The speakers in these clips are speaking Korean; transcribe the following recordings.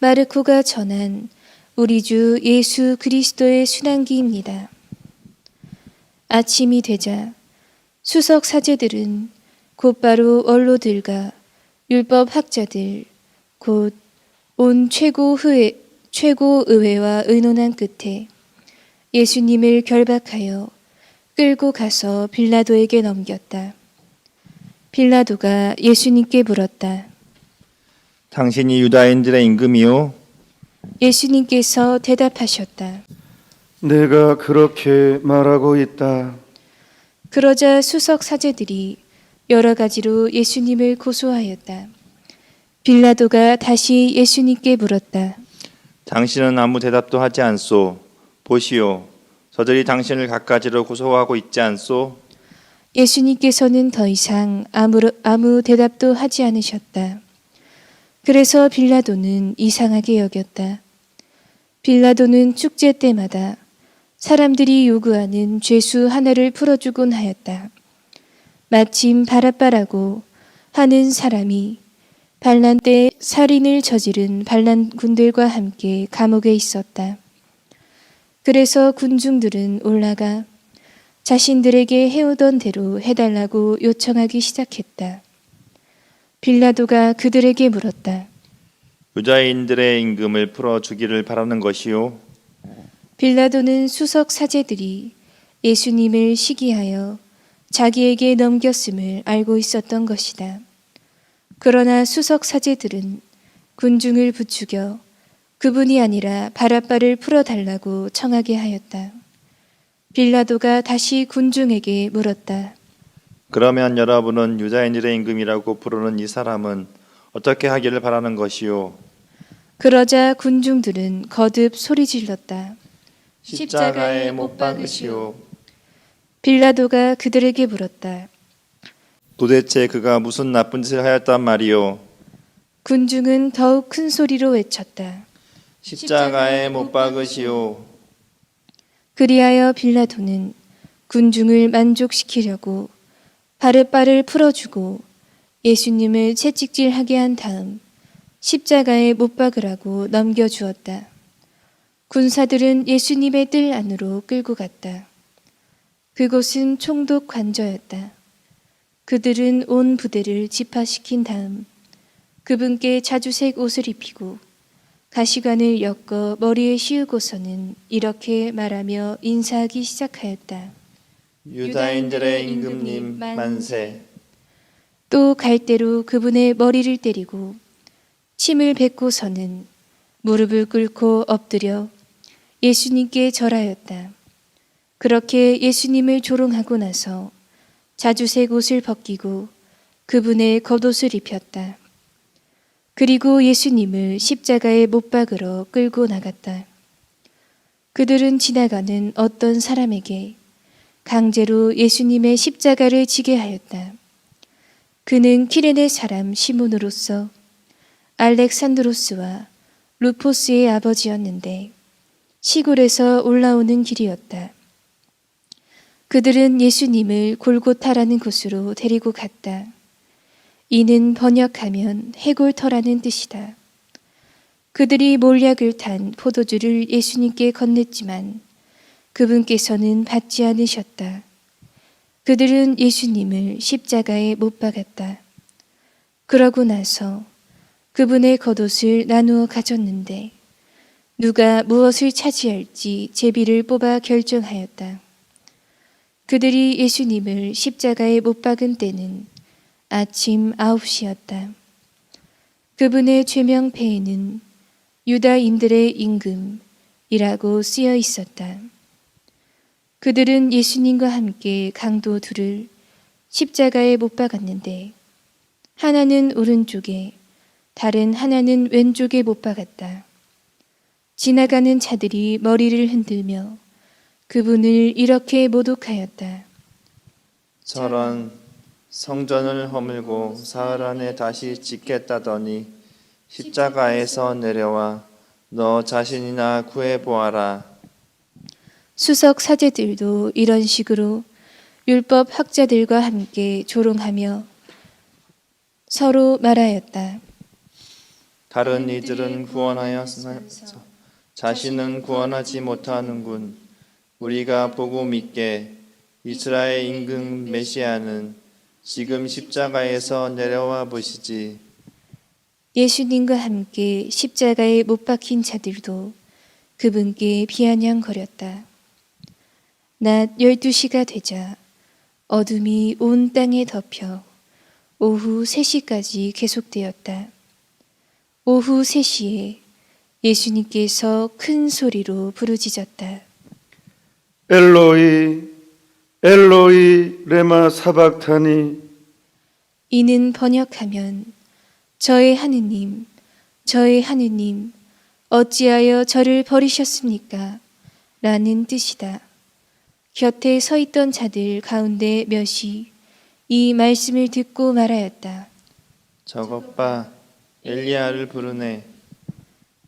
마르코가 전한 우리 주 예수 그리스도의 순환기입니다. 아침이 되자 수석 사제들은 곧바로 원로들과 율법 학자들 곧 온 최고 의회, 최고 의회와 의논한 끝에 예수님을 결박하여 끌고 가서 빌라도에게 넘겼다. 빌라도가 예수님께 물었다. 당신이 유다인들의 임금이요? 예수님께서 대답하셨다. 내가 그렇게 말하고 있다. 그러자 수석 사제들이 여러 가지로 예수님을 고소하였다. 빌라도가 다시 예수님께 물었다. 당신은 아무 대답도 하지 않소. 보시오. 저들이 당신을 갖가지로 고소하고 있지 않소? 예수님께서는 더 이상 아무, 아무 대답도 하지 않으셨다. 그래서 빌라도는 이상하게 여겼다. 빌라도는 축제 때마다 사람들이 요구하는 죄수 하나를 풀어주곤 하였다. 마침 바라바라고 하는 사람이 반란 때 살인을 저지른 반란군들과 함께 감옥에 있었다. 그래서 군중들은 올라가 자신들에게 해오던 대로 해달라고 요청하기 시작했다. 빌라도가 그들에게 물었다. 유다인들의 임금을 풀어 주기를 바라는 것이요? 빌라도는 수석 사제들이 예수님을 시기하여 자기에게 넘겼음을 알고 있었던 것이다. 그러나 수석 사제들은 군중을 부추겨 그분이 아니라 바라바를 풀어달라고 청하게 하였다. 빌라도가 다시 군중에게 물었다. 그러면 여러분은 유다인들의 임금이라고 부르는 이 사람은 어떻게 하기를 바라는 것이요? 그러자 군중들은 거듭 소리 질렀다. 십자가에 못 박으시오. 빌라도가 그들에게 물었다. 도대체 그가 무슨 나쁜 짓을 하였단 말이오? 군중은 더욱 큰 소리로 외쳤다. 십자가에 못 박으시오. 그리하여 빌라도는 군중을 만족시키려고 바르바를 풀어주고 예수님을 채찍질하게 한 다음 십자가에 못 박으라고 넘겨주었다. 군사들은 예수님의 뜰 안으로 끌고 갔다. 그곳은 총독 관저였다. 그들은 온 부대를 집합시킨 다음 그분께 자주색 옷을 입히고 가시관을 엮어 머리에 씌우고서는 이렇게 말하며 인사하기 시작하였다. 유다인들의 임금님 만세. 또 갈대로 그분의 머리를 때리고 침을 뱉고서는 무릎을 꿇고 엎드려 예수님께 절하였다. 그렇게 예수님을 조롱하고 나서 자주색 옷을 벗기고 그분의 겉옷을 입혔다. 그리고 예수님을 십자가에 못 박으러 끌고 나갔다. 그들은 지나가는 어떤 사람에게 강제로 예수님의 십자가를 지게 하였다. 그는 키레네 사람 시몬으로서 알렉산드로스와 루포스의 아버지였는데 시골에서 올라오는 길이었다. 그들은 예수님을 골고타라는 곳으로 데리고 갔다. 이는 번역하면 해골터라는 뜻이다. 그들이 몰약을 탄 포도주를 예수님께 건넸지만 그분께서는 받지 않으셨다. 그들은 예수님을 십자가에 못 박았다. 그러고 나서 그분의 겉옷을 나누어 가졌는데 누가 무엇을 차지할지 제비를 뽑아 결정하였다. 그들이 예수님을 십자가에 못 박은 때는 아침 9시였다. 그분의 죄명패에는 유다인들의 임금이라고 쓰여 있었다. 그들은 예수님과 함께 강도 둘을 십자가에 못 박았는데 하나는 오른쪽에 다른 하나는 왼쪽에 못 박았다. 지나가는 자들이 머리를 흔들며 그분을 이렇게 모독하였다. 저런 성전을 허물고 사흘 안에 다시 짓겠다더니 십자가에서 내려와 너 자신이나 구해 보아라. 수석 사제들도 이런 식으로 율법 학자들과 함께 조롱하며 서로 말하였다. 다른 이들은 구원하였으나 자신은 구원하지 못하는군. 우리가 보고 믿게 이스라엘 임금 메시아는 지금 십자가에서 내려와 보시지. 예수님과 함께 십자가에 못 박힌 자들도 그분께 비아냥거렸다. 낮 12시가 되자 어둠이 온 땅에 덮여 오후 3시까지 계속되었다. 오후 3시에 예수님께서 큰 소리로 부르짖었다. 엘로이 엘로이 레마 사박타니 이는 번역하면 저의 하느님, 저의 하느님, 어찌하여 저를 버리셨습니까? 라는 뜻이다. 곁에 서 있던 자들 가운데 몇이 이 말씀을 듣고 말하였다. 저것 봐, 엘리야를 부르네.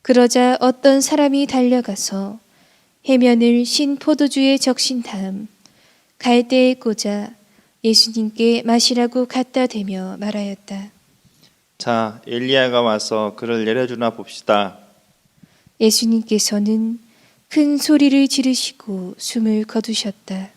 그러자 어떤 사람이 달려가서 해면을 신 포도주에 적신 다음 갈대에 꽂아 예수님께 마시라고 갖다 대며 말하였다. 자, 엘리야가 와서 그를 내려주나 봅시다. 예수님께서는 큰 소리를 지르시고 숨을 거두셨다.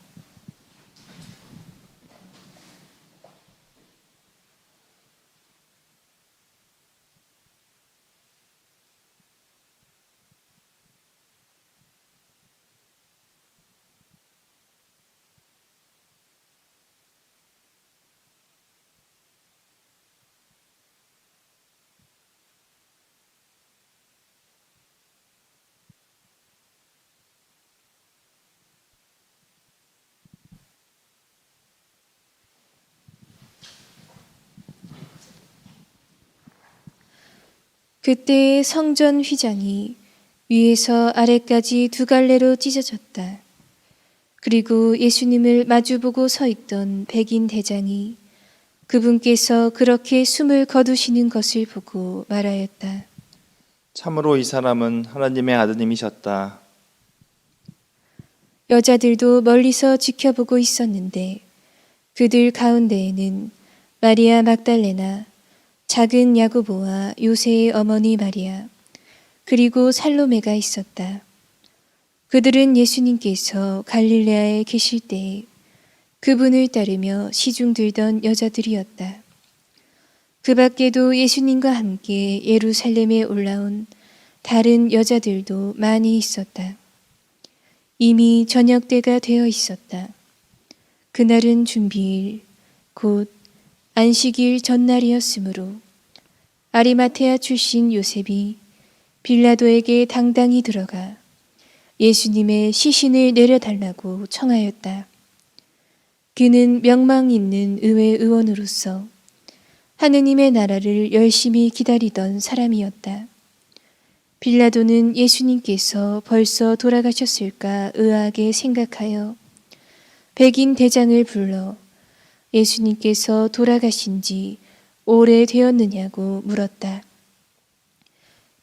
그때 성전 휘장이 위에서 아래까지 두 갈래로 찢어졌다. 그리고 예수님을 마주보고 서 있던 백인 대장이 그분께서 그렇게 숨을 거두시는 것을 보고 말하였다. 참으로 이 사람은 하나님의 아드님이셨다. 여자들도 멀리서 지켜보고 있었는데 그들 가운데에는 마리아 막달레나 작은 야고보와 요새의 어머니 마리아 그리고 살로메가 있었다. 그들은 예수님께서 갈릴레아에 계실 때에 그분을 따르며 시중 들던 여자들이었다. 그 밖에도 예수님과 함께 예루살렘에 올라온 다른 여자들도 많이 있었다. 이미 저녁 때가 되어 있었다. 그날은 준비일, 곧 안식일 전날이었으므로 아리마테아 출신 요셉이 빌라도에게 당당히 들어가 예수님의 시신을 내려달라고 청하였다. 그는 명망 있는 의회 의원으로서 하느님의 나라를 열심히 기다리던 사람이었다. 빌라도는 예수님께서 벌써 돌아가셨을까 의아하게 생각하여 백인 대장을 불러 예수님께서 돌아가신 지 오래 되었느냐고 물었다.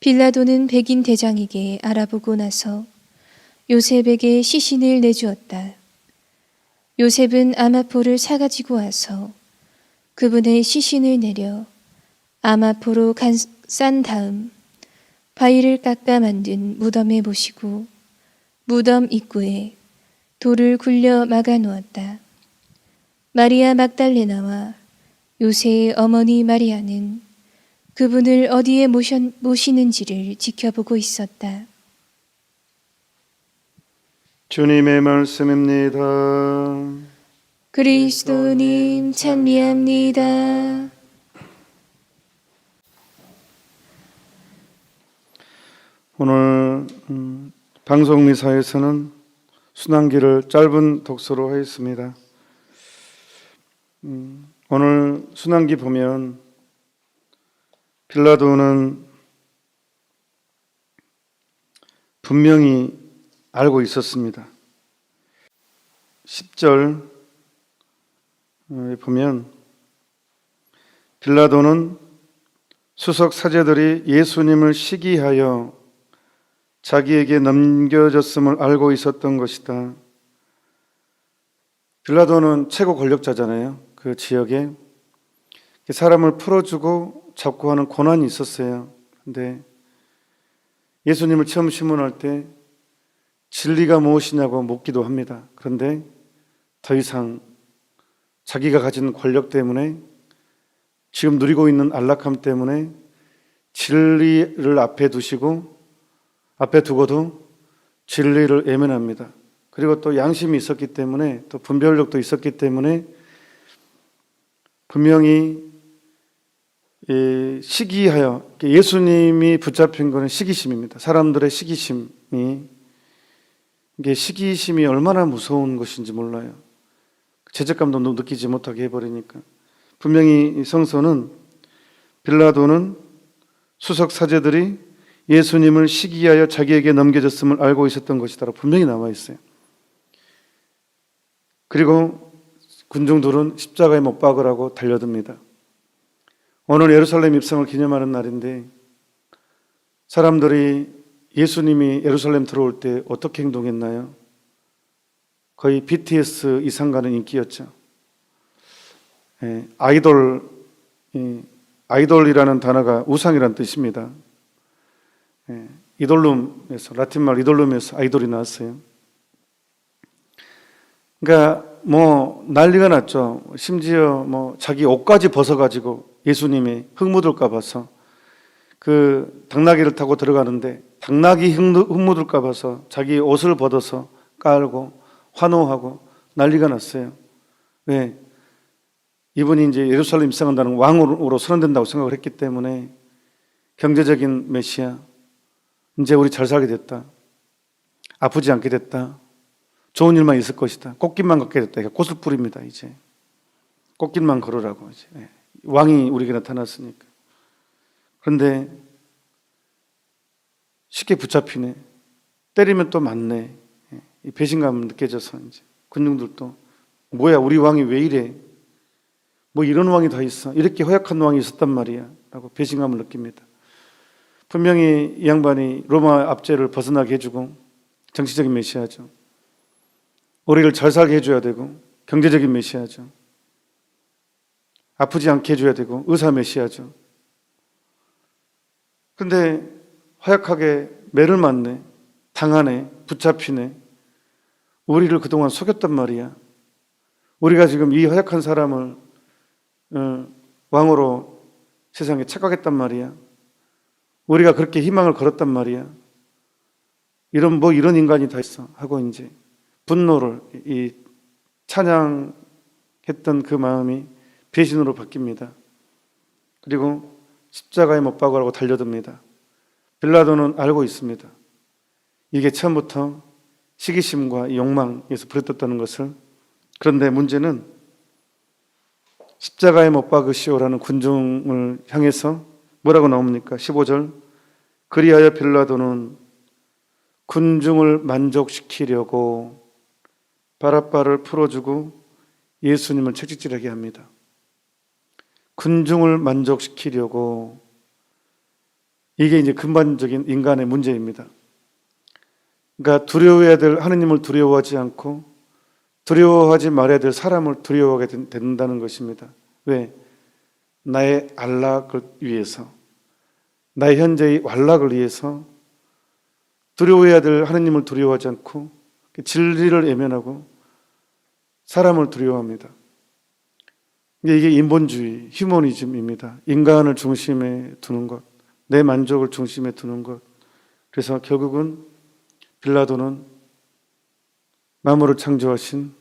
빌라도는 백인 대장에게 알아보고 나서 요셉에게 시신을 내주었다. 요셉은 아마포를 사가지고 와서 그분의 시신을 내려 아마포로 간- 싼 다음 바위를 깎아 만든 무덤에 모시고 무덤 입구에 돌을 굴려 막아 놓았다. 마리아 막달레나와 요새의 어머니 마리아는 그분을 어디에 모셔, 모시는지를 지켜보고 있었다. 주님의 말씀입니다. 그리스도님 찬미합니다. 오늘 음, 방송 미사에서는 순환기를 짧은 독서로 하였습니다. 음, 오늘 순환기 보면 빌라도는 분명히 알고 있었습니다. 10절 에 보면 빌라도는 수석 사제들이 예수님을 시기하여 자기에게 넘겨졌음을 알고 있었던 것이다. 빌라도는 최고 권력자잖아요. 그 지역에 사람을 풀어주고 잡고 하는 권한이 있었어요. 근데 예수님을 처음 신문할 때 진리가 무엇이냐고 묻기도 합니다. 그런데 더 이상 자기가 가진 권력 때문에 지금 누리고 있는 안락함 때문에 진리를 앞에 두시고 앞에 두고도 진리를 외면합니다. 그리고 또 양심이 있었기 때문에 또 분별력도 있었기 때문에 분명히 이 시기하여 예수님이 붙잡힌 것은 시기심입니다. 사람들의 시기심이 이게 시기심이 얼마나 무서운 것인지 몰라요. 죄책감도 느끼지 못하게 해버리니까 분명히 이 성서는 빌라도는 수석 사제들이 예수님을 시기하여 자기에게 넘겨졌음을 알고 있었던 것이다라고 분명히 나와 있어요. 그리고 군중들은 십자가에 못 박으라고 달려듭니다. 오늘 예루살렘 입성을 기념하는 날인데 사람들이 예수님이 예루살렘 들어올 때 어떻게 행동했나요? 거의 BTS 이상 가는 인기였죠. 예, 아이돌, 이 아이돌이라는 단어가 우상이라는 뜻입니다. 예, 이돌룸에서 라틴 말 이돌룸에서 아이돌이 나왔어요. 그러니까 뭐 난리가 났죠. 심지어 뭐 자기 옷까지 벗어가지고 예수님이 흙 묻을까 봐서 그 당나귀를 타고 들어가는데 당나귀 흙 묻을까 봐서 자기 옷을 벗어서 깔고 환호하고 난리가 났어요. 왜? 이분이 이제 예루살렘 입성한다는 왕으로 선언된다고 생각을 했기 때문에 경제적인 메시아, 이제 우리 잘 살게 됐다. 아프지 않게 됐다. 좋은 일만 있을 것이다. 꽃길만 걷게 됐다. 꽃을 뿌립니다, 이제. 꽃길만 걸으라고, 이제. 예. 왕이 우리에게 나타났으니까. 그런데 쉽게 붙잡히네. 때리면 또 맞네. 예. 이 배신감을 느껴져서 이제 군중들도 뭐야, 우리 왕이 왜 이래? 뭐 이런 왕이 다 있어. 이렇게 허약한 왕이 있었단 말이야. 라고 배신감을 느낍니다. 분명히 이 양반이 로마 압제를 벗어나게 해주고 정치적인 메시아죠. 우리를 잘 살게 해줘야 되고 경제적인 메시아죠. 아프지 않게 해줘야 되고 의사 메시아죠. 근데 허약하게 매를 맞네, 당하네, 붙잡히네. 우리를 그동안 속였단 말이야. 우리가 지금 이 허약한 사람을 어, 왕으로 세상에 착각했단 말이야. 우리가 그렇게 희망을 걸었단 말이야. 이런 뭐 이런 인간이 다 있어 하고 이제 분노를 이 찬양했던 그 마음이 배신으로 바뀝니다. 그리고 십자가에 못 박으라고 달려듭니다. 빌라도는 알고 있습니다. 이게 처음부터 시기심과 욕망에서 비롯됐다는 것을 그런데 문제는 십자가에 못 박으시오라는 군중을 향해서 뭐라고 나옵니까? 15절 그리하여 빌라도는 군중을 만족시키려고 바라바를 풀어주고 예수님을 채찍질하게 합니다. 군중을 만족시키려고 이게 이제 근본적인 인간의 문제입니다. 그러니까 두려워해야 될 하느님을 두려워하지 않고 두려워하지 말아야 될 사람을 두려워하게 된다는 것입니다. 왜? 나의 안락을 위해서, 나의 현재의 완락을 위해서 두려워해야 될 하느님을 두려워하지 않고 진리를 외면하고 사람을 두려워합니다. 이게 인본주의, 휴머니즘입니다. 인간을 중심에 두는 것, 내 만족을 중심에 두는 것. 그래서 결국은 빌라도는 만물을 창조하신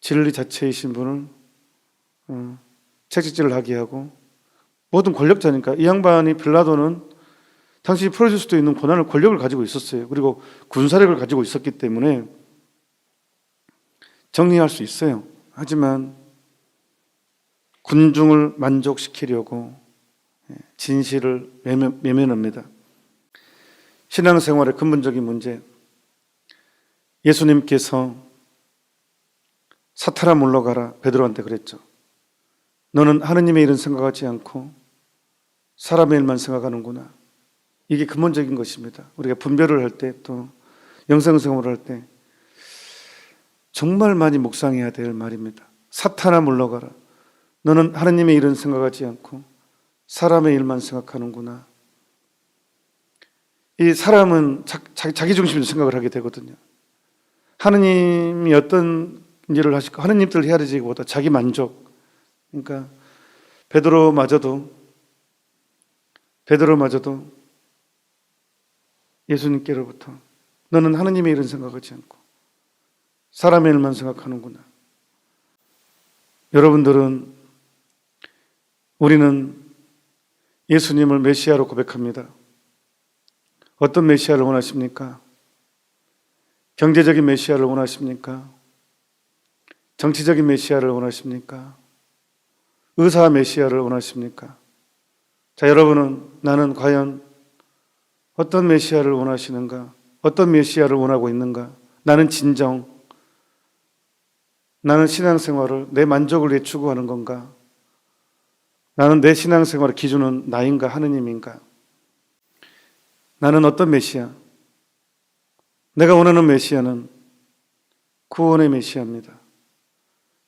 진리 자체이신 분을 어, 채찍질을 하게 하고 모든 권력자니까 이 양반이 빌라도는 당신이 풀어줄 수도 있는 권한을 권력을 가지고 있었어요. 그리고 군사력을 가지고 있었기 때문에 정리할 수 있어요. 하지만 군중을 만족시키려고 예, 진실을 외면, 외면합니다. 신앙생활의 근본적인 문제. 예수님께서 사탄아 물러가라 베드로한테 그랬죠. 너는 하느님의 일은 생각하지 않고 사람의 일만 생각하는구나. 이게 근본적인 것입니다. 우리가 분별을 할 때 또 영성생활을 할 때 정말 많이 묵상해야 될 말입니다. 사탄아 물러가라. 너는 하느님의 일은 생각하지 않고 사람의 일만 생각하는구나. 이 사람은 자, 기 중심으로 생각을 하게 되거든요. 하느님이 어떤 일을 하실까? 하느님 뜻을 헤아리지보다 자기 만족. 그러니까 베드로마저도 베드로마저도 예수님께로부터 너는 하느님의 일은 생각하지 않고 사람의 일만 생각하는구나. 여러분들은 우리는 예수님을 메시아로 고백합니다. 어떤 메시아를 원하십니까? 경제적인 메시아를 원하십니까? 정치적인 메시아를 원하십니까? 의사 메시아를 원하십니까? 자, 여러분은 나는 과연 어떤 메시아를 원하시는가? 어떤 메시아를 원하고 있는가? 나는 진정, 나는 신앙생활을 내 만족을 위해 추구하는 건가? 나는 내 신앙생활의 기준은 나인가 하느님인가? 나는 어떤 메시아? 내가 원하는 메시아는 구원의 메시아입니다.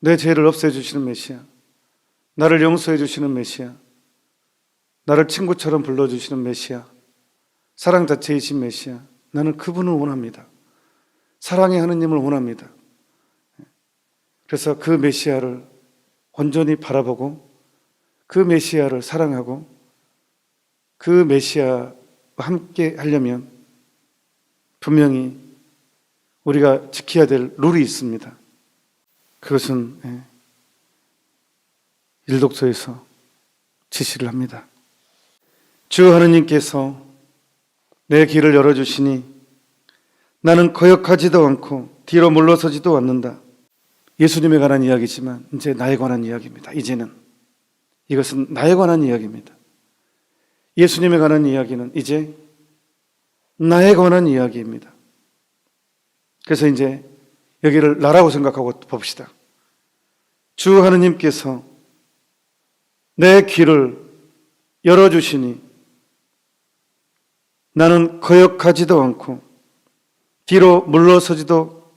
내 죄를 없애주시는 메시아, 나를 용서해 주시는 메시아, 나를 친구처럼 불러주시는 메시아, 사랑 자체이신 메시아, 나는 그분을 원합니다. 사랑의 하느님을 원합니다. 그래서 그 메시아를 온전히 바라보고 그 메시아를 사랑하고 그 메시아와 함께 하려면 분명히 우리가 지켜야 될 룰이 있습니다. 그것은 예, 일독서에서 지시를 합니다. 주 하느님께서 내 길을 열어주시니 나는 거역하지도 않고 뒤로 물러서지도 않는다. 예수님에 관한 이야기지만 이제 나에 관한 이야기입니다. 이제는 이것은 나에 관한 이야기입니다. 예수님에 관한 이야기는 이제 나에 관한 이야기입니다. 그래서 이제 여기를 나라고 생각하고 봅시다. 주 하느님께서 내 귀를 열어주시니 나는 거역하지도 않고 뒤로 물러서지도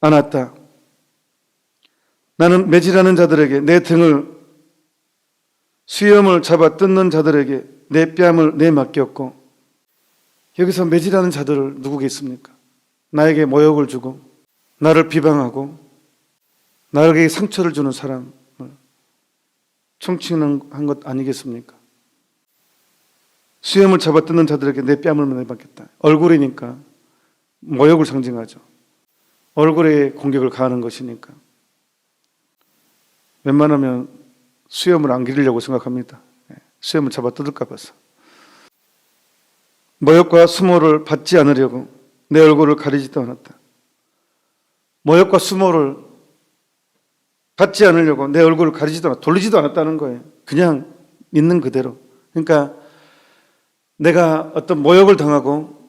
않았다. 나는 매질하는 자들에게 내 등을 수염을 잡아 뜯는 자들에게 내 뺨을 내맡겼고 여기서 매질하는 자들을 누구겠습니까? 나에게 모욕을 주고 나를 비방하고 나에게 상처를 주는 사람을 총칭한 것 아니겠습니까? 수염을 잡아 뜯는 자들에게 내 뺨을 내받겠다. 얼굴이니까 모욕을 상징하죠. 얼굴에 공격을 가하는 것이니까. 웬만하면 수염을 안 기르려고 생각합니다. 예, 수염을 잡아 뜯을까 봐서. 모욕과 수모를 받지 않으려고 내 얼굴을 가리지도 않았다. 모욕과 수모를 받지 않으려고 내 얼굴을 가리지도 않았다. 돌리지도 않았다는 거예요. 그냥 있는 그대로. 그러니까 내가 어떤 모욕을 당하고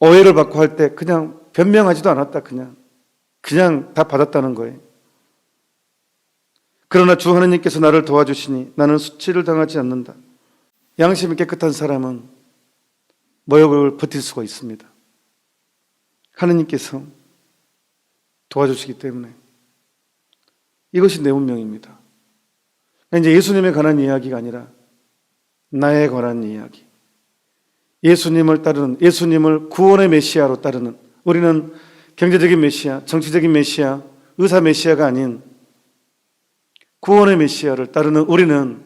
오해를 받고 할 때 그냥 변명하지도 않았다. 그냥. 그냥 다 받았다는 거예요. 그러나 주 하나님께서 나를 도와주시니 나는 수치를 당하지 않는다. 양심이 깨끗한 사람은 모욕을 버틸 수가 있습니다. 하나님께서 도와주시기 때문에 이것이 내 운명입니다. 이제 예수님에 관한 이야기가 아니라 나에 관한 이야기. 예수님을 따르는 예수님을 구원의 메시아로 따르는 우리는 경제적인 메시아, 정치적인 메시아, 의사 메시아가 아닌 구원의 메시아를 따르는 우리는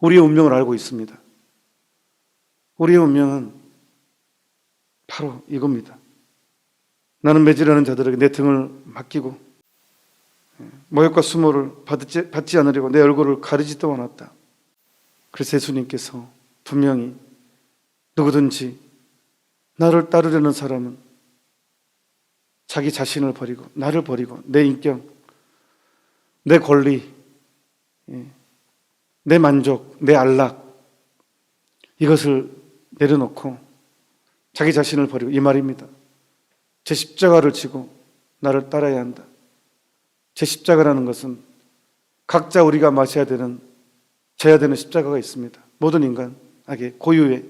우리의 운명을 알고 있습니다. 우리의 운명은 바로 이겁니다. 나는 매질하는 자들에게 내 등을 맡기고 모욕과 수모를 받지, 받지 않으려고 내 얼굴을 가리지도 않았다. 그래서 예수님께서 분명히 누구든지 나를 따르려는 사람은 자기 자신을 버리고 나를 버리고 내 인격, 내 권리, 예, 내 만족, 내 안락 이것을 내려놓고 자기 자신을 버리고 이 말입니다. 제 십자가를 지고 나를 따라야 한다. 제 십자가라는 것은 각자 우리가 마셔야 되는 져야 되는 십자가가 있습니다. 모든 인간에게 고유의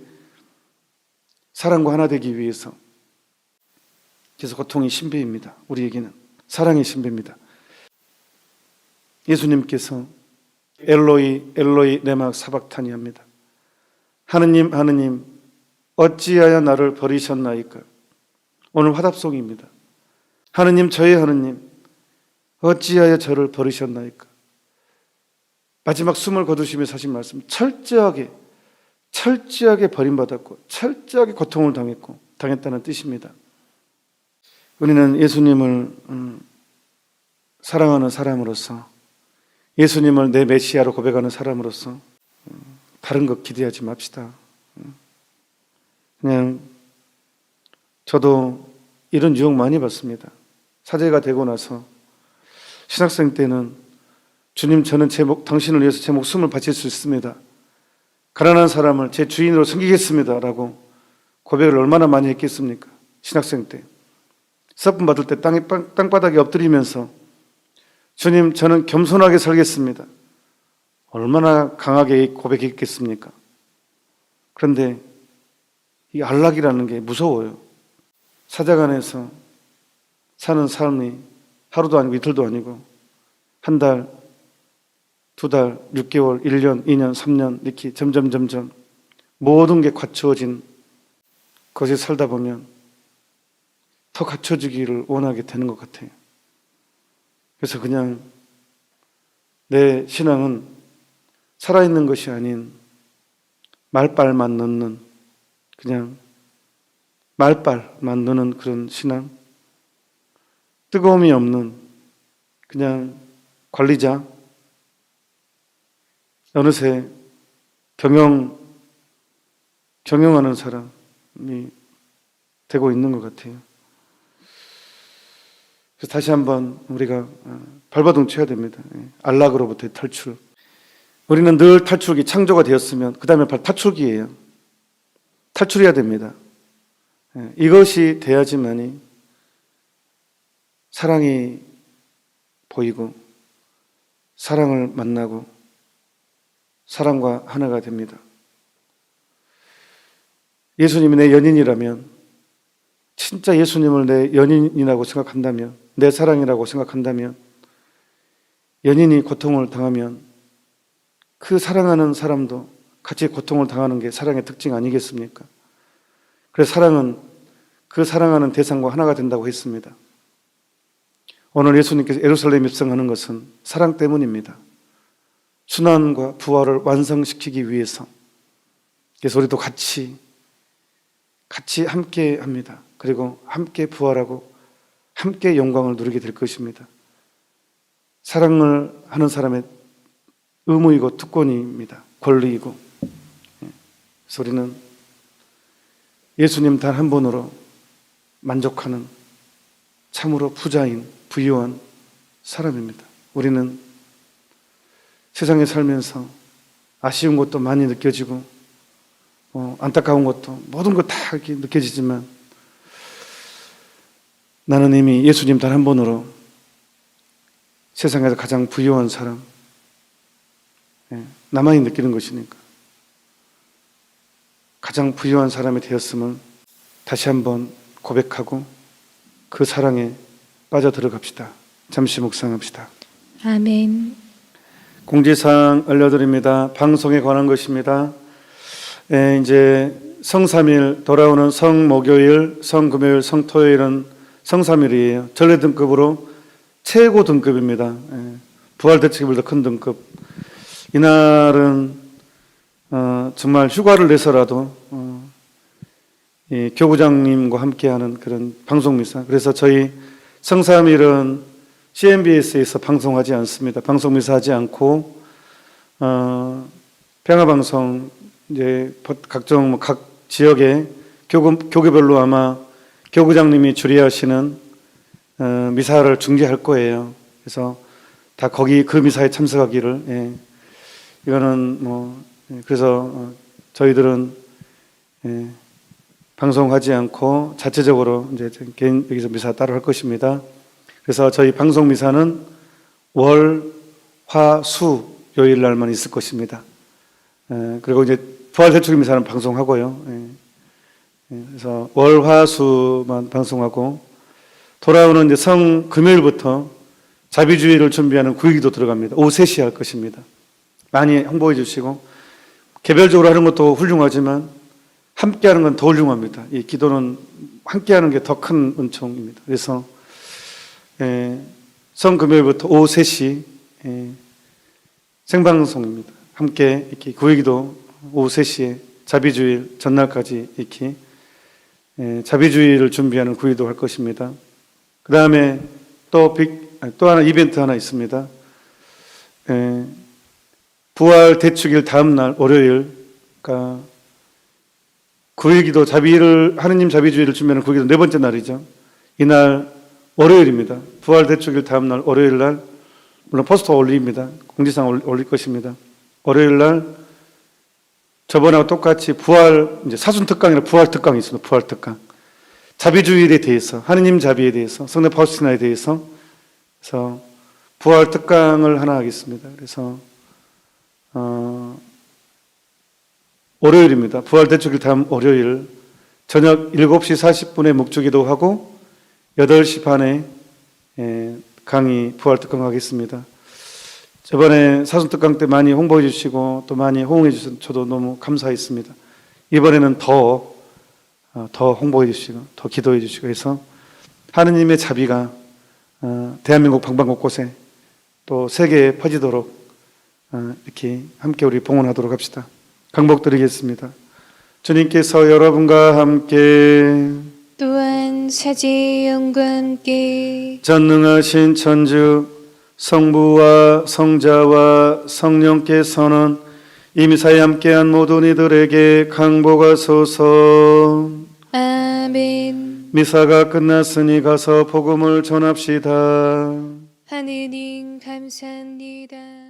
사랑과 하나 되기 위해서 그래서 고통이 신비입니다. 우리에게는 사랑의 신비입니다. 예수님께서 엘로이 엘로이 네막 사박타니 합니다. 하느님 하느님 어찌하여 나를 버리셨나이까? 오늘 화답송입니다. 하느님, 저의 하느님, 어찌하여 저를 버리셨나이까? 마지막 숨을 거두시면서 하신 말씀, 철저하게, 철저하게 버림받았고, 철저하게 고통을 당했고, 당했다는 뜻입니다. 우리는 예수님을 음, 사랑하는 사람으로서, 예수님을 내 메시아로 고백하는 사람으로서, 음, 다른 것 기대하지 맙시다. 음. 그냥 저도 이런 유혹 많이 받습니다. 사제가 되고 나서 신학생 때는 주님 저는 제 목, 당신을 위해서 제 목숨을 바칠 수 있습니다. 가난한 사람을 제 주인으로 섬기겠습니다 라고 고백을 얼마나 많이 했겠습니까? 신학생 때. 사품 받을 때 땅에, 땅- 땅바닥에 엎드리면서 주님 저는 겸손하게 살겠습니다. 얼마나 강하게 고백했겠습니까? 그런데 이 안락이라는 게 무서워요. 사자간에서 사는 삶이 하루도 아니고 이틀도 아니고 한 달, 두 달, 6개월, 1년, 2년, 3년 이렇게 점점 점점 모든 게 갖추어진 것에 살다 보면 더 갖춰지기를 원하게 되는 것 같아요. 그래서 그냥 내 신앙은 살아있는 것이 아닌 말빨만 넣는 그냥 말빨만 넣는 그런 신앙 뜨거움이 없는 그냥 관리자 어느새 경영 경영하는 사람이 되고 있는 것 같아요. 그래서 다시 한번 우리가 어, 발버둥 쳐야 됩니다. 예, 안락으로부터의 탈출. 우리는 늘 탈출기 창조가 되었으면 그 다음에 바로 탈출기예요. 탈출해야 됩니다. 예, 이것이 돼야지만이 사랑이 보이고 사랑을 만나고 사랑과 하나가 됩니다. 예수님이 내 연인이라면 진짜 예수님을 내 연인이라고 생각한다면 내 사랑이라고 생각한다면 연인이 고통을 당하면 그 사랑하는 사람도 같이 고통을 당하는 게 사랑의 특징 아니겠습니까? 그래서 사랑은 그 사랑하는 대상과 하나가 된다고 했습니다. 오늘 예수님께서 예루살렘 입성하는 것은 사랑 때문입니다. 순환과 부활을 완성시키기 위해서. 그래서 우리도 같이, 같이 함께 합니다. 그리고 함께 부활하고 함께 영광을 누리게 될 것입니다. 사랑을 하는 사람의 의무이고 특권입니다. 권리이고. 예. 그래서 우리는 예수님 단한 분으로 만족하는 참으로 부자인 부유한 사람입니다. 우리는 세상에 살면서 아쉬운 것도 많이 느껴지고 어, 안타까운 것도 모든 것 다 느껴지지만 나는 이미 예수님 단한 분으로 세상에서 가장 부유한 사람 예, 나만이 느끼는 것이니까 가장 부유한 사람이 되었음을 다시 한번 고백하고 그 사랑에 빠져 들어갑시다. 잠시 묵상합시다. 아멘. 공지사항 알려드립니다. 방송에 관한 것입니다. 예, 이제 성삼일 돌아오는 성목요일, 성금요일, 성토요일은 성삼일이에요. 전례 등급으로 최고 등급입니다. 예, 부활 대책일보다 큰 등급. 이날은 어, 정말 휴가를 내서라도 어, 이 교구장님과 함께하는 그런 방송 미사. 그래서 저희 성삼일은 CNBS에서 방송하지 않습니다. 방송 미사하지 않고 어, 평화 방송 이제 각종 뭐각 지역의 교구, 교구별로 아마 교구장님이 주례하시는 어, 미사를 중계할 거예요. 그래서 다 거기 그 미사에 참석하기를 예. 이거는 뭐 예, 그래서 어, 저희들은 예, 방송하지 않고 자체적으로 이제 개인 여기서 미사 따로 할 것입니다. 그래서 저희 방송 미사는 월, 화, 수 요일 날만 있을 것입니다. 예, 그리고 이제 부활 대축 미사는 방송하고요. 예, 예, 그래서 월, 화, 수만 방송하고 돌아오는 이제 성 금요일부터 자비주의를 준비하는 구일기도 들어갑니다. 오후 3시에 할 것입니다. 많이 홍보해 주시고 개별적으로 하는 것도 훌륭하지만 함께 하는 건 더 훌륭합니다. 이 기도는 함께 하는 게 더 큰 은총입니다. 그래서 예, 성 금요일부터 오후 3시 예, 생방송입니다. 함께 이렇게 구회기도 오후 3시에 자비주일 전날까지 이렇게 예, 자비주의를 준비하는 구의도 할 것입니다. 그 다음에 또, 빅- 아니, 또 하나 이벤트 하나 있습니다. 예, 부활 대축일 다음 날 월요일, 그러니까 구일기도 자비를 하느님 자비주의를 준비하는 구일기도 네 번째 날이죠. 이날 월요일입니다. 부활 대축일 다음 날 월요일 날 물론 포스터 올립니다. 공지상 올- 올릴 것입니다. 월요일 날 저번하고 똑같이 부활 이제 사순 특강이나 부활 특강이 있습니다. 부활 특강. 자비주의에 대해서 하느님 자비에 대해서 성례 파우스티나에 대해서 그래서 부활 특강을 하나 하겠습니다. 그래서 어, 월요일입니다. 부활 대축일 다음 월요일 저녁 7시 40분에 묵주기도 하고 8시 반에 예, 강의 부활 특강 하겠습니다. 저번에 사순 특강 때 많이 홍보해 주시고 또 많이 호응해 주셔서 저도 너무 감사했습니다. 이번에는 더, 어, 더 홍보해 주시고 더 기도해 주시고 해서 하느님의 자비가 어, 대한민국 방방곳곳에 또 세계에 퍼지도록 어, 이렇게 함께 우리 봉헌하도록 합시다. 강복드리겠습니다. 주님께서 여러분과 함께 또한 사제의 영과 함께 전능하신 천주 성부와 성자와 성령께서는 이미 사이 함께한 모든 이들에게 강복하소서 아멘. 미사가 끝났으니 가서 복음을 전합시다. 하느님 감사합니다